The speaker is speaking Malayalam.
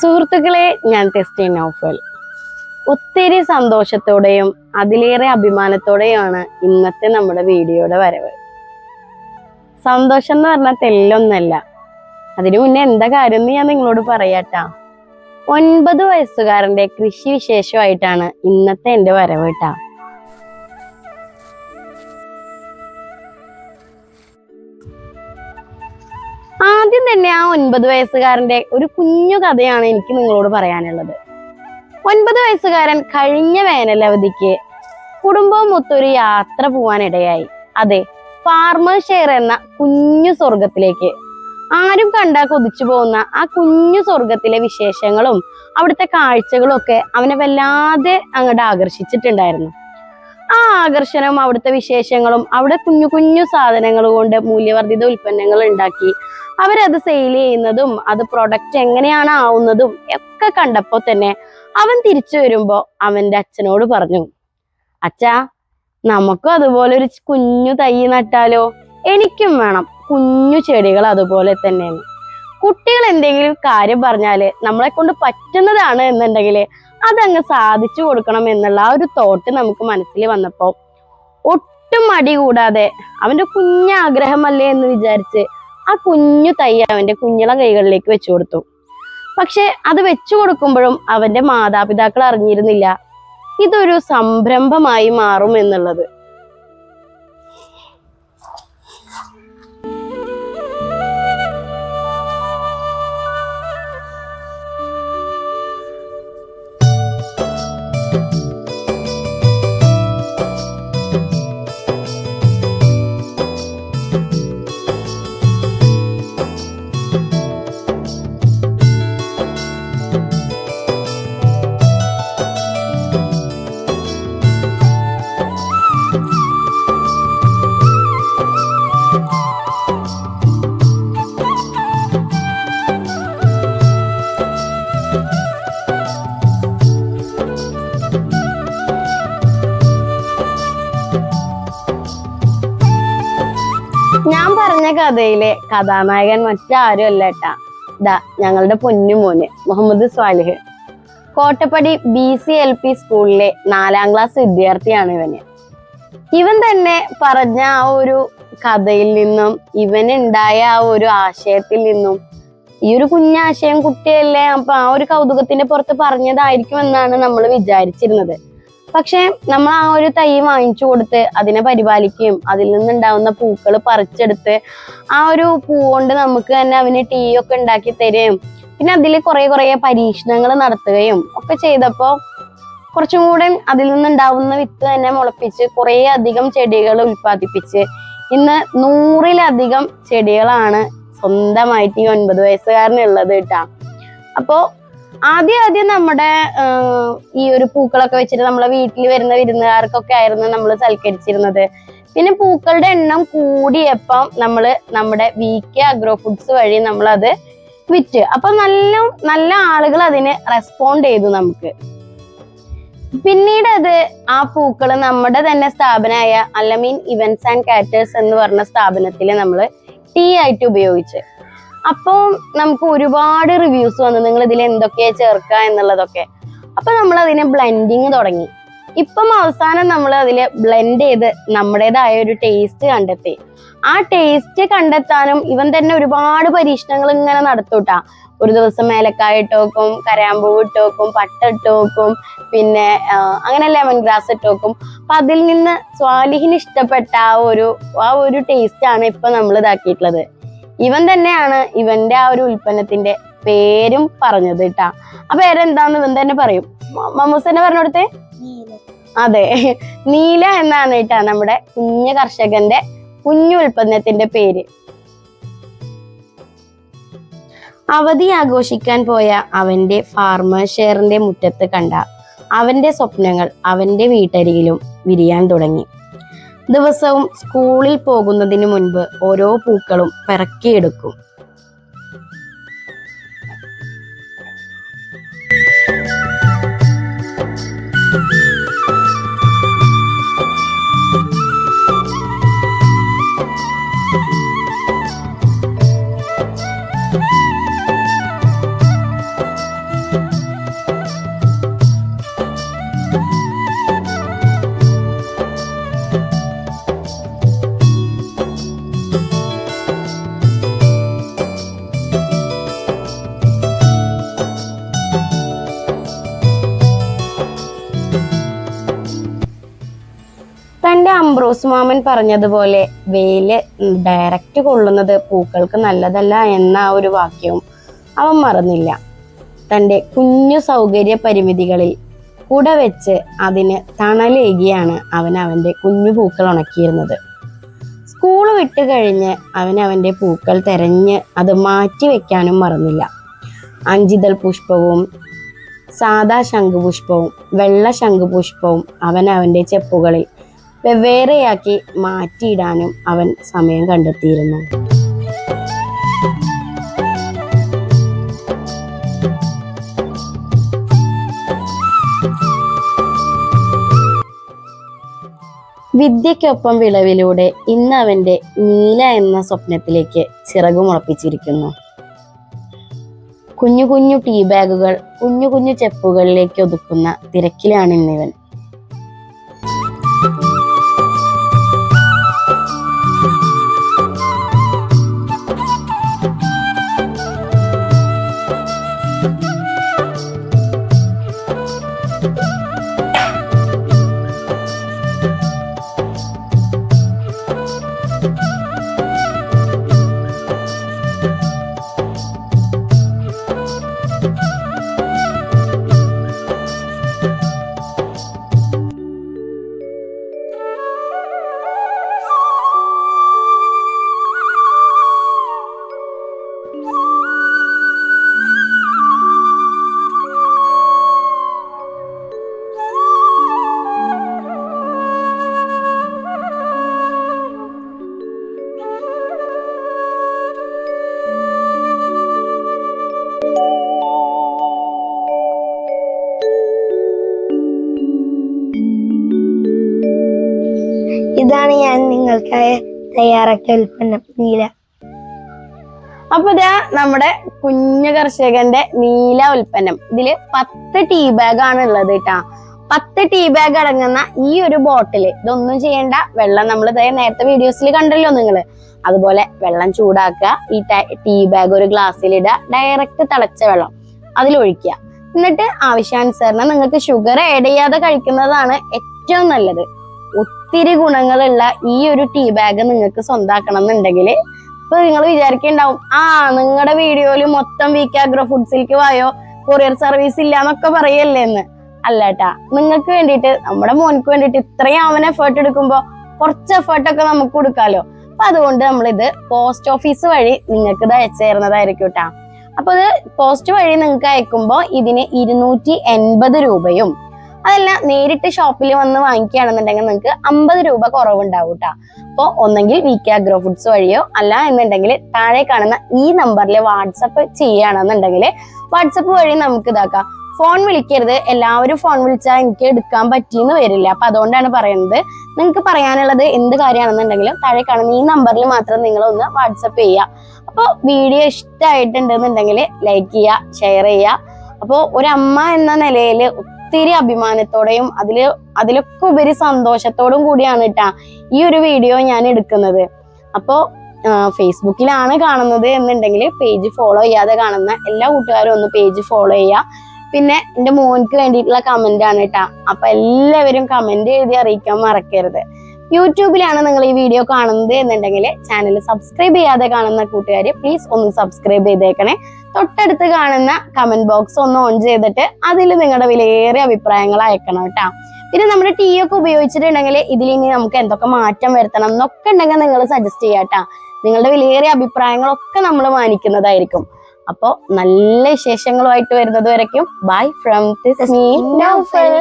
സുഹൃത്തുക്കളെ ഞാൻ ടെസ്റ്റി നോഫൽ. ഒത്തിരി സന്തോഷത്തോടെയും അതിലേറെ അഭിമാനത്തോടെയുമാണ് ഇന്നത്തെ നമ്മുടെ വീഡിയോയുടെ വരവ്. സന്തോഷം എന്ന് പറഞ്ഞാൽ തെല്ലൊന്നല്ല. അതിനു മുന്നേ എന്താ കാര്യം എന്ന് ഞാൻ നിങ്ങളോട് പറയാട്ടാ. ഒൻപത് വയസ്സുകാരന്റെ കൃഷി വിശേഷമായിട്ടാണ് ഇന്നത്തെ എന്റെ വരവ് കേട്ടാ തന്നെ ആ ഒൻപത് വയസ്സുകാരന്റെ ഒരു കുഞ്ഞു കഥയാണ് എനിക്ക് നിങ്ങളോട് പറയാനുള്ളത്. ഒൻപത് വയസ്സുകാരൻ കഴിഞ്ഞ വേനലവധിക്ക് കുടുംബവും ഒത്തൊരു യാത്ര പോവാനിടയായി അതെ ഫാർമർ ഷെയർ എന്ന കുഞ്ഞു സ്വർഗത്തിലേക്ക് ആരും കണ്ടാ കൊതിച്ചു പോകുന്ന ആ കുഞ്ഞു സ്വർഗത്തിലെ വിശേഷങ്ങളും അവിടുത്തെ കാഴ്ചകളും ഒക്കെ അവനെ വല്ലാതെ അങ്ങോട്ട് ആകർഷിച്ചിട്ടുണ്ടായിരുന്നു. ആ ആകർഷണവും അവിടുത്തെ വിശേഷങ്ങളും അവിടെ കുഞ്ഞു കുഞ്ഞു സാധനങ്ങൾ കൊണ്ട് മൂല്യവർദ്ധിത ഉൽപ്പന്നങ്ങൾ ഉണ്ടാക്കി. അവരത് സെയിൽ ചെയ്യുന്നതും അത് പ്രൊഡക്റ്റ് എങ്ങനെയാണ് ആവുന്നതും ഒക്കെ കണ്ടപ്പോൾ തന്നെ അവൻ തിരിച്ചു വരുമ്പോ അവന്റെ അച്ഛനോട് പറഞ്ഞു അച്ഛാ നമുക്കും അതുപോലെ ഒരു കുഞ്ഞു തൈ നട്ടാലോ? എനിക്കും വേണം. കുഞ്ഞു ചെടികൾ അതുപോലെ തന്നെയാണ്. കുട്ടികൾ എന്തെങ്കിലും കാര്യം പറഞ്ഞാൽ നമ്മളെ കൊണ്ട് പറ്റുന്നതാണ് എന്നുണ്ടെങ്കിൽ അതങ്ങ് സാധിച്ചു കൊടുക്കണം എന്നുള്ള ആ ഒരു തോട്ട് നമുക്ക് മനസ്സിൽ വന്നപ്പോ ഒട്ടും മടി കൂടാതെ അവന്റെ കുഞ്ഞാഗ്രഹമല്ലേ എന്ന് വിചാരിച്ച് ആ കുഞ്ഞു തൈ അവന്റെ കുഞ്ഞിള കൈകളിലേക്ക് വെച്ചു കൊടുത്തു. പക്ഷെ അത് വെച്ചു കൊടുക്കുമ്പോഴും അവന്റെ മാതാപിതാക്കൾ അറിഞ്ഞിരുന്നില്ല. ഇതൊരു സംരംഭമായി മാറും എന്നുള്ളത്. കഥയിലെ കഥാനായകൻ മറ്റാരും അല്ല ഏട്ടാ ദാ ഞങ്ങളുടെ പൊന്നുമോന് Muhammad Swalih. Kottappadi B C L P സ്കൂളിലെ നാലാം ക്ലാസ് വിദ്യാർത്ഥിയാണ് ഇവന്. ഇവൻ തന്നെ പറഞ്ഞ ആ ഒരു കഥയിൽ നിന്നും ഇവനുണ്ടായ ആ ഒരു ആശയത്തിൽ നിന്നും ഈ ഒരു കുഞ്ഞാശയം കുട്ടിയല്ലേ അപ്പൊ ആ ഒരു കൗതുകത്തിന്റെ പുറത്ത് പറഞ്ഞതായിരിക്കും എന്നാണ് നമ്മൾ വിചാരിച്ചിരുന്നത്. പക്ഷെ നമ്മൾ ആ ഒരു തൈ വാങ്ങിച്ചു കൊടുത്ത് അതിനെ പരിപാലിക്കുകയും അതിൽ നിന്നുണ്ടാവുന്ന പൂക്കൾ പറിച്ചെടുത്ത് ആ ഒരു പൂ കൊണ്ട് നമുക്ക് തന്നെ അവന് ടീ ഒക്കെ ഉണ്ടാക്കി തരുകയും പിന്നെ അതിൽ കുറെ കുറെ പരീക്ഷണങ്ങൾ നടത്തുകയും ഒക്കെ ചെയ്തപ്പോൾ കുറച്ചും കൂടെ അതിൽ നിന്നുണ്ടാവുന്ന വിത്ത് തന്നെ മുളപ്പിച്ച് കുറേ അധികം ചെടികൾ ഉൽപ്പാദിപ്പിച്ച് ഇന്ന് നൂറിലധികം ചെടികളാണ് സ്വന്തമായിട്ട് ഈ ഒൻപത് വയസ്സുകാരനുള്ളത് കേട്ടാ. അപ്പോ ആദ്യം ആദ്യം നമ്മുടെ ഈ ഒരു പൂക്കളൊക്കെ വെച്ചിട്ട് നമ്മളെ വീട്ടിൽ വരുന്ന വിരുന്നുകാർക്കൊക്കെ ആയിരുന്നു നമ്മൾ സൽക്കരിച്ചിരുന്നത്. പിന്നെ പൂക്കളുടെ എണ്ണം കൂടിയപ്പം നമ്മൾ നമ്മുടെ വി കെ അഗ്രോ ഫുഡ്സ് വഴി നമ്മളത് വിറ്റ്. അപ്പൊ നല്ല നല്ല ആളുകൾ അതിന് റെസ്പോണ്ട് ചെയ്തു നമുക്ക്. പിന്നീട് അത് ആ പൂക്കൾ നമ്മുടെ തന്നെ സ്ഥാപനമായ അല്ലമീൻ ഇവന്റ്സ് ആൻഡ് കാറ്റേഴ്സ് എന്ന് പറഞ്ഞ സ്ഥാപനത്തിൽ നമ്മൾ ടീ ആയിട്ട് ഉപയോഗിച്ച്. അപ്പോൾ നമുക്ക് ഒരുപാട് റിവ്യൂസ് വന്നു. നിങ്ങൾ ഇതിൽ എന്തൊക്കെയാ ചേർക്കുക എന്നുള്ളതൊക്കെ. അപ്പൊ നമ്മൾ അതിനെ ബ്ലെൻഡിങ് തുടങ്ങി. ഇപ്പം അവസാനം നമ്മൾ അതിൽ ബ്ലെൻഡ് ചെയ്ത് നമ്മുടേതായ ഒരു ടേസ്റ്റ് കണ്ടെത്തി. ആ ടേസ്റ്റ് കണ്ടെത്താനും ഇവൻ തന്നെ ഒരുപാട് പരീക്ഷണങ്ങൾ ഇങ്ങനെ നടത്തൂട്ടാ. ഒരു ദിവസം ഏലക്കായ ഇട്ട് വെക്കും കരാമ്പൂവ് ഇട്ട് വെക്കും പട്ട ഇട്ട് വെക്കും പിന്നെ അങ്ങനെ ലെമൺ ഗ്രാസ് ഇട്ട് വെക്കും അപ്പൊ അതിൽ നിന്ന് സ്വാലിഹിന് ഇഷ്ടപ്പെട്ട ആ ഒരു ആ ഒരു ടേസ്റ്റ് ആണ് ഇപ്പൊ നമ്മൾ ഇതാക്കിയിട്ടുള്ളത്. ഇവൻ തന്നെയാണ് ഇവന്റെ ആ ഒരു ഉൽപ്പന്നത്തിന്റെ പേരും പറഞ്ഞത് കേട്ടാ ആ പേരെന്താന്ന് ഇവൻ തന്നെ പറയും. മമ്മൂസ് തന്നെ പറഞ്ഞു കൊടുത്തേ? അതെ. നീല എന്നാണ് കേട്ടാ നമ്മുടെ കുഞ്ഞു കർഷകന്റെ കുഞ്ഞു ഉൽപ്പന്നത്തിന്റെ പേര്. അവധി ആഘോഷിക്കാൻ പോയ അവന്റെ ഫാർമർ ഷെയറിന്റെ മുറ്റത്ത് കണ്ട അവന്റെ സ്വപ്നങ്ങൾ അവന്റെ വീട്ടരികിലും വിരിയാൻ തുടങ്ങി. ദിവസവും സ്കൂളിൽ പോകുന്നതിന് മുൻപ് ഓരോ പൂക്കളും പിറക്കിയെടുക്കും. അംബ്രോസ് മാമൻ പറഞ്ഞതുപോലെ വെയിൽ ഡയറക്റ്റ് കൊള്ളുന്നത് പൂക്കൾക്ക് നല്ലതല്ല എന്ന ആ ഒരു വാക്യവും അവൻ മറന്നില്ല. തന്റെ കുഞ്ഞു സൗകര്യ പരിമിതികളിൽ കുട വെച്ച് അതിന് തണലേകിയാണ് അവൻ അവന്റെ കുഞ്ഞു പൂക്കൾ ഉണക്കിയിരുന്നത്. സ്കൂൾ വിട്ട് കഴിഞ്ഞ് അവൻ അവന്റെ പൂക്കൾ തെരഞ്ഞ് അത് മാറ്റി വെക്കാനും മറന്നില്ല. അഞ്ചിതൾ പുഷ്പവും സാദാ ശംഖുപുഷ്പവും വെള്ള ശംഖുപുഷ്പവും അവൻ അവന്റെ ചെപ്പുകളിൽ വെവ്വേറെയാക്കി മാറ്റിയിടാനും അവൻ സമയം കണ്ടെത്തിയിരുന്നു. വിദ്യയ്ക്കൊപ്പം വിളവിലൂടെ ഇന്ന് അവന്റെ നീല എന്ന സ്വപ്നത്തിലേക്ക് ചിറകുമുളപ്പിച്ചിരിക്കുന്നു കുഞ്ഞു കുഞ്ഞു ടീ ബാഗുകൾ കുഞ്ഞു കുഞ്ഞു ചെപ്പുകളിലേക്ക് ഒതുക്കുന്ന തിരക്കിലാണ് ഇന്നിവൻ. നിങ്ങൾക്കായി തയ്യാറാക്കിയ ഉൽപ്പന്നം നീല. അപ്പൊ ഇതാ നമ്മുടെ കുഞ്ഞു കർഷകന്റെ നീല ഉൽപ്പന്നം. ഇതിൽ പത്ത് ടീ ബാഗ് ആണ് ഉള്ളത് കേട്ടാ. പത്ത് ടീ ബാഗ് അടങ്ങുന്ന ഈ ഒരു ബോട്ടിൽ ഇതൊന്നും ചെയ്യേണ്ട. വെള്ളം നമ്മൾ നേരത്തെ വീഡിയോസിൽ കണ്ടല്ലോ നിങ്ങൾ. അതുപോലെ വെള്ളം ചൂടാക്കുക. ഈ ടീ ബാഗ് ഒരു ഗ്ലാസ്സിൽ ഇടുക. ഡയറക്റ്റ് തിളച്ച വെള്ളം അതിലൊഴിക്കുക എന്നിട്ട് ആവശ്യാനുസരണം നിങ്ങൾക്ക് ഷുഗർ ആഡ് ചെയ്യാതെ കഴിക്കുന്നതാണ് ഏറ്റവും നല്ലത്. ഒത്തിരി ഗുണങ്ങളുള്ള ഈ ഒരു ടീ ബാഗ് നിങ്ങൾക്ക് സ്വന്താക്കണം എന്നുണ്ടെങ്കിൽ ഇപ്പൊ നിങ്ങൾ വിചാരിക്കുന്നുണ്ടാവും ആ നിങ്ങളുടെ വീഡിയോയിൽ മൊത്തം വീക്ക് ആഗ്രോ ഫുഡ്സിലേക്ക് പോയോ കൊറിയർ സർവീസ് ഇല്ല എന്നൊക്കെ പറയല്ലേ എന്ന്? അല്ലാട്ടാ നിങ്ങൾക്ക് വേണ്ടിയിട്ട് നമ്മുടെ മോനിക്ക് വേണ്ടിയിട്ട് ഇത്രയും അവൻ എഫേർട്ട് എടുക്കുമ്പോൾ കുറച്ച് എഫേർട്ട് ഒക്കെ നമുക്ക് കൊടുക്കാലോ? അപ്പൊ അതുകൊണ്ട് നമ്മളിത് പോസ്റ്റ് ഓഫീസ് വഴി നിങ്ങൾക്ക് ഇത് അയച്ചു തരുന്നതായിരിക്കും കേട്ടാ അപ്പൊ ഇത് പോസ്റ്റ് വഴി നിങ്ങൾക്ക് അയക്കുമ്പോൾ ഇതിന് ഇരുന്നൂറ്റി എൺപത് രൂപയും അതല്ല നേരിട്ട് ഷോപ്പിൽ വന്ന് വാങ്ങിക്കുകയാണെന്നുണ്ടെങ്കിൽ നിങ്ങൾക്ക് അമ്പത് രൂപ കുറവുണ്ടാവും കേട്ടോ അപ്പോൾ ഒന്നെങ്കിൽ വി കെ അഗ്രോ ഫുഡ്സ് വഴിയോ അല്ല എന്നുണ്ടെങ്കിൽ താഴെ കാണുന്ന ഈ നമ്പറിൽ വാട്സപ്പ് ചെയ്യുകയാണെന്നുണ്ടെങ്കിൽ വാട്സപ്പ് വഴി നമുക്ക് ഇതാക്കാം. ഫോൺ വിളിക്കരുത്. എല്ലാവരും ഫോൺ വിളിച്ചാൽ എനിക്ക് എടുക്കാൻ പറ്റിയെന്ന് വരില്ല. അപ്പൊ അതുകൊണ്ടാണ് പറയുന്നത്. നിങ്ങൾക്ക് പറയാനുള്ളത് എന്ത് കാര്യമാണെന്നുണ്ടെങ്കിലും താഴെ കാണുന്ന ഈ നമ്പറിൽ മാത്രം നിങ്ങൾ ഒന്ന് വാട്സപ്പ് ചെയ്യുക. അപ്പോൾ വീഡിയോ ഇഷ്ടമായിട്ടുണ്ടെന്നുണ്ടെങ്കിൽ ലൈക്ക് ചെയ്യുക ഷെയർ ചെയ്യുക. അപ്പോൾ ഒരു അമ്മ എന്ന നിലയിൽ ഒത്തിരി അഭിമാനത്തോടെയും അതിൽ അതിലൊക്കെ ഉപരി സന്തോഷത്തോടും കൂടിയാണ് കേട്ടാ ഈ ഒരു വീഡിയോ ഞാൻ എടുക്കുന്നത്. അപ്പോൾ ഫേസ്ബുക്കിലാണ് കാണുന്നത് എന്നുണ്ടെങ്കിൽ പേജ് ഫോളോ ചെയ്യാതെ കാണുന്ന എല്ലാ കൂട്ടുകാരും ഒന്ന് പേജ് ഫോളോ ചെയ്യുക പിന്നെ എന്റെ മോൻക്ക് വേണ്ടിയിട്ടുള്ള കമന്റ് ആണ് കേട്ടാ അപ്പം എല്ലാവരും കമന്റ് എഴുതി അറിയിക്കാൻ മറക്കരുത്. യൂട്യൂബിലാണ് നിങ്ങൾ ഈ വീഡിയോ കാണുന്നത് എന്നുണ്ടെങ്കിൽ ചാനൽ സബ്സ്ക്രൈബ് ചെയ്യാതെ കാണുന്ന കൂട്ടുകാർ പ്ലീസ് ഒന്ന് സബ്സ്ക്രൈബ് ചെയ്തേക്കണേ. തൊട്ടടുത്ത് കാണുന്ന കമന്റ് ബോക്സ് ഒന്ന് ഓൺ ചെയ്തിട്ട് അതിൽ നിങ്ങളുടെ വിലയേറിയ അഭിപ്രായങ്ങൾ അയക്കണം കേട്ടോ. പിന്നെ നമ്മുടെ ടീ ഒക്കെ ഉപയോഗിച്ചിട്ടുണ്ടെങ്കിൽ ഇതിൽ ഇനി നമുക്ക് എന്തൊക്കെ മാറ്റം വരുത്തണം എന്നൊക്കെ ഉണ്ടെങ്കിൽ നിങ്ങൾ സജസ്റ്റ് ചെയ്യാട്ടാ നിങ്ങളുടെ വിലയേറിയ അഭിപ്രായങ്ങളൊക്കെ നമ്മൾ മാനിക്കുന്നതായിരിക്കും. അപ്പോൾ നല്ല വിശേഷങ്ങളുമായിട്ട് വരുന്നത് വരയ്ക്കും. Bye from this me Noufal